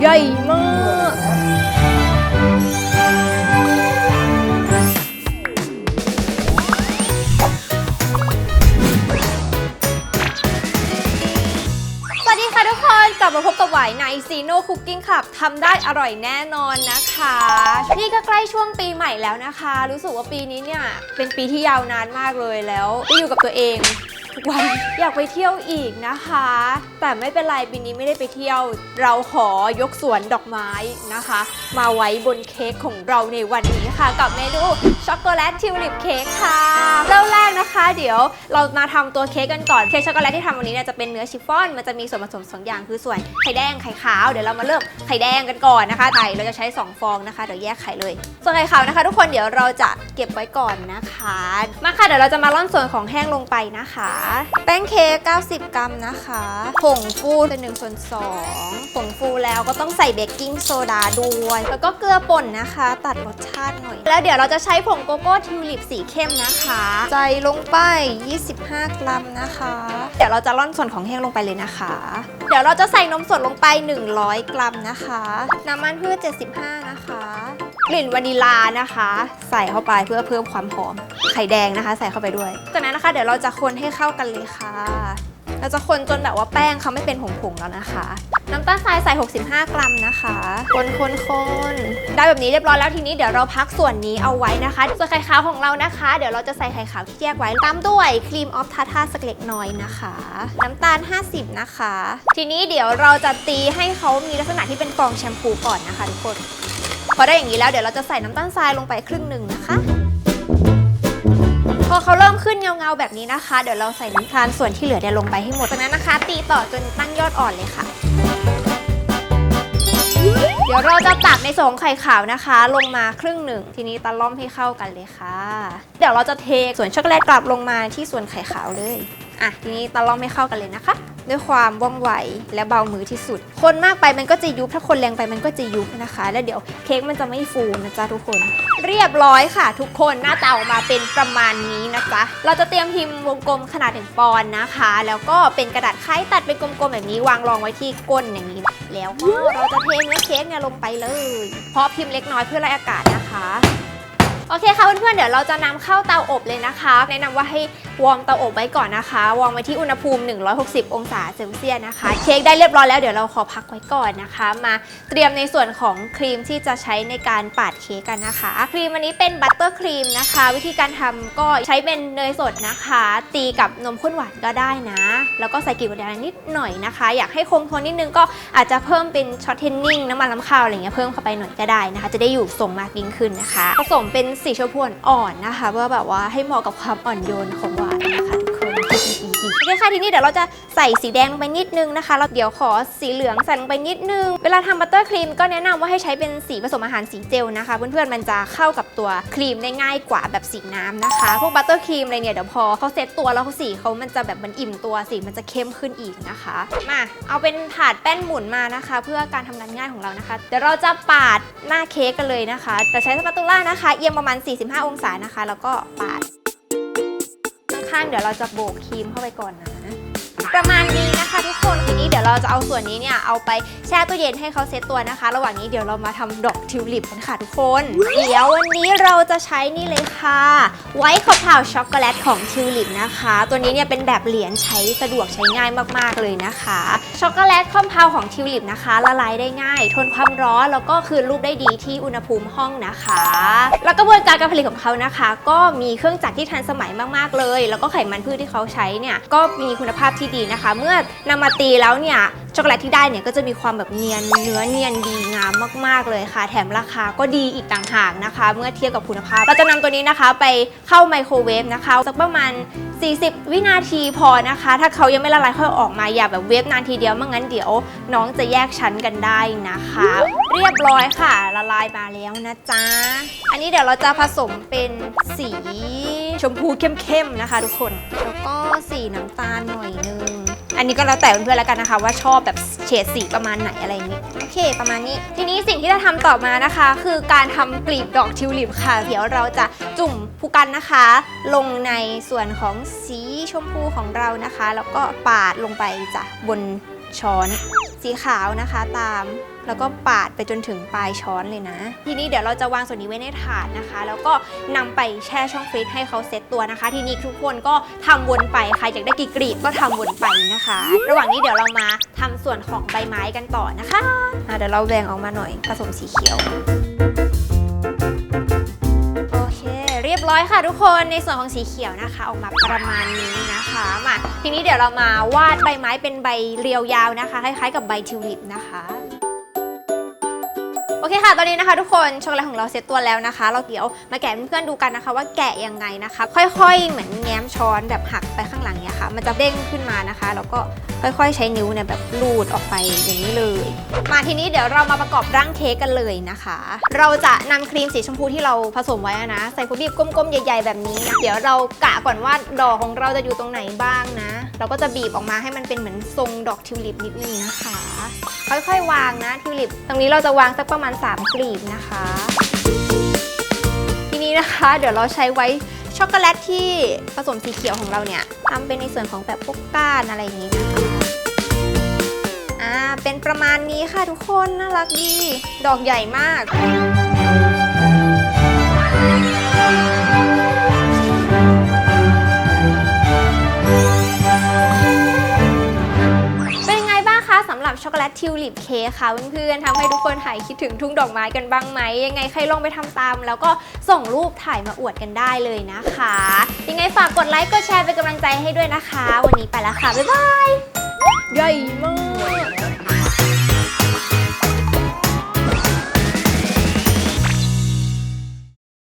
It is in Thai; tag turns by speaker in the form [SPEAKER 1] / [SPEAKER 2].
[SPEAKER 1] ใหญ่มาก สวัสดีค่ะทุกคน กลับมาพบกับไหวในซีโน่คุกกิ้งคับทำได้อร่อยแน่นอนนะคะ นี่ก็ใกล้ช่วงปีใหม่แล้วนะคะ รู้สึกว่าปีนี้เนี่ย เป็นปีที่ยาวนานมากเลยแล้วได้อยู่กับตัวเอง ทุกวัน อยากไปเที่ยวอีกนะคะ แต่ไม่เป็นไรปีนี้ไม่ได้ไปเที่ยว เราขอยกสวนดอกไม้นะคะ มาไว้บนเค้กของเราในวันนี้ค่ะ กับเมนูช็อกโกแลตทิวลิปเค้กค่ะเริ่มแรกนะคะ เดี๋ยวเรามาทำตัวเค้กกันก่อนเค้กช็อกโกแลตที่ทำวันนี้เนี่ยจะเป็นเนื้อชิฟฟ่อนมันจะมีส่วนผสมสองอย่างคือส่วนไข่แดงไข่ขาวเดี๋ยวเรามาเริ่มไข่แดงกันก่อนนะคะไข่เราจะใช้สองฟองนะคะเดี๋ยวแยกไข่เลย ส่วนไข่ขาวนะคะ ทุกคนเดี๋ยวเราจะเก็บไว้ก่อนนะคะ มาค่ะเดี๋ยวเราจะมาร่อนส่วนของแห้งลงไปนะคะแป้งเค้ก90 กรัมนะคะ ผงฟูเป็น1ส่วน2ผงฟูแล้วก็ต้องใส่เบกกิ้งโซดาด้วย แล้วก็เกลือป่นนะคะ ตัดรสชาติหน่อย แล้วเดี๋ยวเราจะใช้ผงโกโก้ทิวลิปสีเข้มนะคะ ใส่ลงไป 25 กรัมนะคะ เดี๋ยวเราจะร่อนส่วนของแห้งลงไปเลยนะคะ เดี๋ยวเราจะใส่นมสดลงไป 100 กรัมนะคะ น้ำมันพืช75 นะคะกลิ่นวานิลานะคะ ใส่เข้าไปเพื่อเพิ่มความหอมไข่แดงนะคะ ใส่เข้าไปด้วย จากนั้นนะคะเดี๋ยวเราจะคนให้เข้ากันเลยค่ะ เราจะคนจนแบบว่าแป้งเขาไม่เป็นผงๆแล้วนะคะ น้ำตาลทรายใส่ 65 กรัมนะคะ คนคนคนได้แบบนี้เรียบร้อยแล้วทีนี้เดี๋ยวเราพักส่วนนี้เอาไว้นะคะ ส่วนไข่ขาวของเรานะคะ เดี๋ยวเราจะใส่ไข่ขาวที่แยกไว้ตามด้วยครีมออฟทาทาสักเล็กน้อยนะคะ น้ำตาล 50 นะคะ ทีนี้เดี๋ยวเราจะตีให้เขามีลักษณะที่เป็นฟองแชมพูก่อนนะคะทุกคน พอได้อย่างนี้แล้วเดี๋ยวเราจะใส่น้ำตาลทรายลงไปครึ่งหนึ่งนะคะ พอเขาเริ่มขึ้นเงาๆแบบนี้นะคะ เดี๋ยวเราใส่น้ำตาลส่วนที่เหลือเนี่ยลงไปให้หมดจากนั้นนะคะ ตีต่อจนตั้งยอดอ่อนเลยค่ะ เดี๋ยวเราจะตักในส่วนของไข่ขาวนะคะ ลงมาครึ่งหนึ่ง ทีนี้ตะล่อมให้เข้ากันเลยค่ะ เดี๋ยวเราจะเทส่วนช็อกโกแลตกลับลงมาที่ส่วนไข่ขาวเลยอะทีนี้ตะล่อมให้เข้ากันเลยนะคะ ด้วยความว่องไวและเบามือที่สุด คนมากไปมันก็จะยุบถ้าคนแรงไปมันก็จะยุบนะคะ แล้วเดี๋ยวเค้กมันจะไม่ฟูนะจ๊ะทุกคน เรียบร้อยค่ะ ทุกคนหน้าตาออกมาเป็นประมาณนี้นะจ๊ะเราจะเตรียมพิมพ์วงกลมขนาด1ปอนด์นะคะ แล้วก็เป็นกระดาษไข้ตัดเป็นกลมๆแบบนี้วางรองไว้ที่ก้นอย่างนี้ แล้วก็เราจะเทเนื้อเค้กเนี่ยลงไปเลย เพราะพิมพ์เล็กน้อยเพื่อไล่อากาศนะคะ โอเคค่ะเพื่อนๆเดี๋ยวเราจะนำเข้าเตาอบเลยนะคะ แนะนำว่าให้วอร์มเตาอบไว้ก่อนนะคะวางไว้ที่อุณหภูมิ 160 องศาเซลเซียสนะคะ เค้กได้เรียบร้อยแล้วเดี๋ยวเราขอพักไว้ก่อนนะคะ มาเตรียมในส่วนของครีมที่จะใช้ในการปาดเค้กกันนะคะ ครีมอันนี้เป็นบัตเตอร์ครีมนะคะ วิธีการทำก็ใช้เป็นเนยสดนะคะ ตีกับนมข้นหวานก็ได้นะ แล้วก็ใส่กลิ่นวานิลลานิดหน่อยนะคะ อยากให้คงทนนิดนึงก็อาจจะเพิ่มเป็นช็อตเทนนิ่งน้ำมันลำข้าวอะไรเงี้ยเพิ่มเข้าไปหน่อยก็ได้นะคะ จะได้อยู่ทรงมากยิ่งขึ้นนะคะ ผสมเป็นสีชมพูอ่อนนะคะเพื่อแบบว่าให้เหมาะกับความอ่อนโยนของหวานนะคะ คค่ะทีนี้เดี๋ยวเราจะใส่สีแดงลงไปนิดนึงนะคะแล้วเดี๋ยวขอสีเหลืองใส่ลงไปนิดนึง เวลาทำบัตเตอร์ครีมก็แนะนำว่าให้ใช้เป็นสีผสมอาหารสีเจลนะคะ เพื่อนๆมันจะเข้ากับตัวครีมได้ง่ายกว่าแบบสีน้ำนะคะ พวกบัตเตอร์ครีมอะไรเนี่ยเดี๋ยวพอเขาเซตตัวแล้วเขาสีเขามันจะแบบมันอิ่มตัวสีมันจะเข้มขึ้นอีกนะคะ มาเอาเป็นถาดแป้นหมุนมานะคะ เพื่อการทำงานง่ายของเรานะคะ เดี๋ยวเราจะปาดหน้าเค้กกันเลยนะคะ แต่ใช้สปาตูล่านะคะ เอียงประมาณ 45 องศานะคะ แล้วก็ปาด ข้างเดี๋ยวเราจะโบกครีมเข้าไปก่อนนะ ประมาณนี้นะคะทุกคนทีนี้เดี๋ยวเราจะเอาส่วนนี้เนี่ยเอาไปแช่ตู้เย็นให้เขาเซตตัวนะคะ ระหว่างนี้เดี๋ยวเรามาทำดอกทิวลิปกันค่ะทุกคน เดี๋ยววันนี้เราจะใช้นี่เลยค่ะไวท์คอพาวช็อกโกแลตของทิวลิปนะคะ ตัวนี้เนี่ยเป็นแบบเหรียญใช้สะดวกใช้ง่ายมากๆเลยนะคะช็อกโกแลตคอมเพลของทิวลิปนะคะ ละลายได้ง่าย ทนความร้อนแล้วก็คืนรูปได้ดีที่อุณหภูมิห้องนะคะ แล้วกระบวนการการผลิตของเขานะคะ ก็มีเครื่องจักรที่ทันสมัยมากๆเลย แล้วก็ไขมันพืชที่เขาใช้เนี่ยก็มีคุณภาพที่ดีนะคะ เมื่อนำมาตีแล้วเนี่ยช็อกโกแลตที่ได้เนี่ยก็จะมีความแบบเนียนเนื้อเนียนดีงามมาก ๆ เลยค่ะ แถมราคาก็ดีอีกต่างหากนะคะ เมื่อเทียบกับคุณภาพเราจะนำตัวนี้นะคะไปเข้าไมโครเวฟนะคะสักประมาณ 40 วินาทีพอนะคะ ถ้าเขายังไม่ละลายค่อยออกมาอย่าแบบเวฟนานทีเดียวไม่งั้นเดี๋ยวน้องจะแยกชั้นกันได้นะคะ เรียบร้อยค่ะละลายมาแล้วนะจ๊ะอันนี้เดี๋ยวเราจะผสมเป็นสี ชมพูเข้มๆนะคะ ทุกคน แล้วก็สีน้ำตาลหน่อยนึง อันนี้ก็แล้วแต่เพื่อนๆแล้วกันนะคะ ว่าชอบแบบเฉดสีประมาณไหนอะไรอย่างนี้ โอเค ประมาณนี้ ทีนี้สิ่งที่จะทำต่อมานะคะ คือการทำกลีบดอกทิวลิปค่ะ เดี๋ยวเราจะจุ่มผู้กันนะคะ ลงในส่วนของสีชมพูของเรานะคะ แล้วก็ปาดลงไปจ้ะบนช้อนสีขาวนะคะตาม แล้วก็ปาดไปจนถึงปลายช้อนเลยนะ ทีนี้เดี๋ยวเราจะวางส่วนนี้ไว้ในถาดนะคะ แล้วก็นำไปแช่ช่องฟรีซให้เขาเซตตัวนะคะ ทีนี้ทุกคนก็ทำวนไปใครอยากได้กี่กลีบก็ทำวนไปนะคะ ระหว่างนี้เดี๋ยวเรามาทำส่วนของใบไม้กันต่อนะคะะเดี๋ยวเราแบ่งออกมาหน่อยผสมสีเขียวโอเคเรียบร้อยค่ะทุกคนในส่วนของสีเขียวนะคะ ออกมาประมาณนี้นะคะมาทีนี้เดี๋ยวเรามาวาดใบไม้เป็นใบเรียวยาวนะคะ คล้ายๆกับใบทิวลิปนะคะ เคค่ะ ตอนนี้นะคะทุกคนช็อกโกแลตของเราเสร็จตัวแล้วนะคะ เราเดี๋ยวมาแกะเพื่อนๆดูกันนะคะ ว่าแกะยังไงนะคะ ค่อย ๆ เหมือนแง้มช้อนแบบหักไปข้างหลังเนี่ยค่ะ มันจะเด้งขึ้นมานะคะ แล้วก็ค่อยๆ ใช้นิ้วเนี่ยแบบลูดออกไปอย่างนี้เลย มาทีนี้เดี๋ยวเรามาประกอบร่างเค้กกันเลยนะคะ เราจะนำครีมสีชมพูที่เราผสมไว้นะใส่คุบีบก้มๆใหญ่ ๆ แบบนี้นะเดี๋ยวเรากะก่อนว่าดอกของเราจะอยู่ตรงไหนบ้างนะ เราก็จะบีบออกมาให้มันเป็นเหมือนทรงดอกทิวลิปนิดนึงนะคะ ค่อยๆวางนะทิวลิป ตรงนี้เราจะวางสักประมาณ 3 กลีบนะคะ ทีนี้นะคะเดี๋ยวเราใช้ไว้ช็อกโกแลตที่ผสมสีเขียวของเราเนี่ยทำเป็นในส่วนของแบบพวกก้านอะไรอย่างนี้นะคะอ่าเป็นประมาณนี้ค่ะทุกคนน่ารักดี ดอกใหญ่มาก ทิวลิปเค้กค่ะเพื่อนๆทำให้ทุกคนหายคิดถึงทุ่งดอกไม้กันบ้างไหมยังไงใครลองไปทำตาม แล้วก็ส่งรูปถ่ายมาอวดกันได้เลยนะคะ ยังไงฝากกดไลค์กดแชร์เป็นกำลังใจให้ด้วยนะคะ วันนี้ไปแล้วค่ะบ๊ายบายใหญ่มาก